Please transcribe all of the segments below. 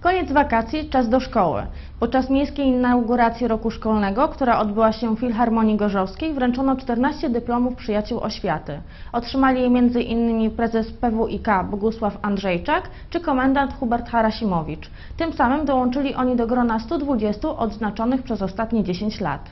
Koniec wakacji, czas do szkoły. Podczas miejskiej inauguracji roku szkolnego, która odbyła się w Filharmonii Gorzowskiej, wręczono 14 dyplomów przyjaciół oświaty. Otrzymali je m.in. prezes PWiK Bogusław Andrzejczak czy komendant Hubert Harasimowicz. Tym samym dołączyli oni do grona 120 odznaczonych przez ostatnie 10 lat.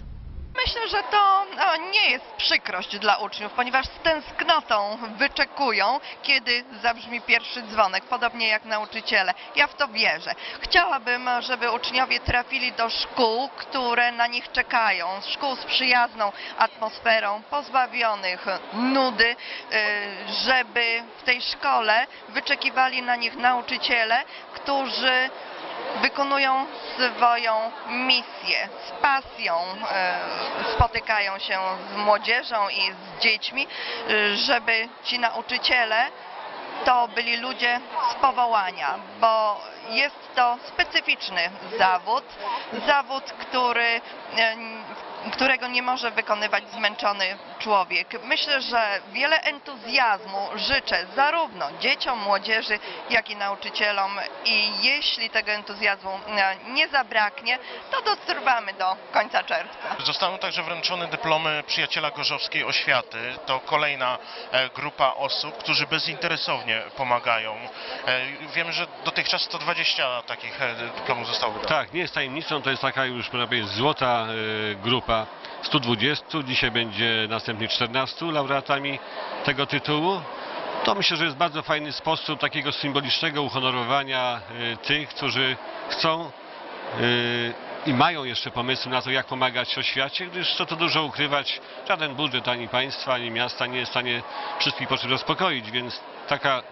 Myślę, że to e, nie jest przykrość dla uczniów, ponieważ z tęsknotą wyczekują, kiedy zabrzmi pierwszy dzwonek, podobnie jak nauczyciele. Ja w to wierzę. Chciałabym, żeby uczniowie trafili do szkół, które na nich czekają, szkół z przyjazną atmosferą, pozbawionych nudy, e, żeby w tej szkole wyczekiwali na nich nauczyciele, którzy wykonują swoją misję z pasją, e, spotykają się z młodzieżą i z dziećmi, e, żeby ci nauczyciele to byli ludzie z powołania, bo jest to specyficzny zawód, zawód, który, e, którego nie może wykonywać zmęczony człowiek. Myślę, że wiele entuzjazmu życzę zarówno dzieciom, młodzieży, jak i nauczycielom i jeśli tego entuzjazmu e, nie zabraknie, to dotrwamy do końca czerwca. Zostaną także wręczone dyplomy Przyjaciela Gorzowskiej Oświaty. To kolejna e, grupa osób, którzy bezinteresownie pomagają. E, Wiemy, że dotychczas 120 takich dyplomów zostało wydanych. Tak, nie jest tajemnicą, to jest taka już można powiedzieć, złota e, grupa 120. Dzisiaj będzie następnie 14 laureatami tego tytułu. To myślę, że jest bardzo fajny sposób takiego symbolicznego uhonorowania e, tych, którzy chcą e, i mają jeszcze pomysły na to, jak pomagać oświacie, gdyż co tu dużo ukrywać, żaden budżet ani państwa, ani miasta nie jest w stanie wszystkich potrzeb zaspokoić, więc taka,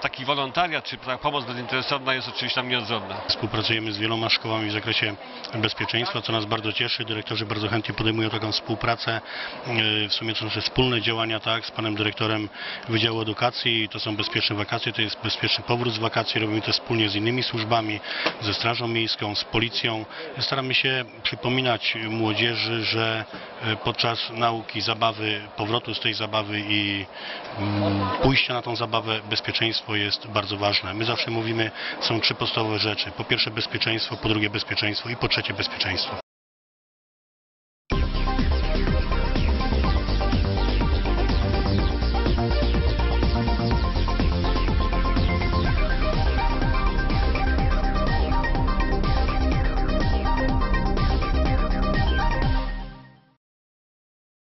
taki wolontariat czy ta pomoc bezinteresowna jest oczywiście nam nieodzowna. Współpracujemy z wieloma szkołami w zakresie bezpieczeństwa, co nas bardzo cieszy. Dyrektorzy bardzo chętnie podejmują taką współpracę. Yy, W sumie to nasze wspólne działania tak, z panem dyrektorem Wydziału Edukacji. To są bezpieczne wakacje, to jest bezpieczny powrót z wakacji. Robimy to wspólnie z innymi służbami, ze Strażą Miejską, z Policją. Staramy się przypominać młodzieży, że yy, podczas nauki, zabawy, powrotu z tej zabawy i mm, pójścia na tą zabawę bezpieczeństwo jest bardzo ważne. My zawsze mówimy, są trzy podstawowe rzeczy. Po pierwsze bezpieczeństwo, po drugie bezpieczeństwo i po trzecie bezpieczeństwo.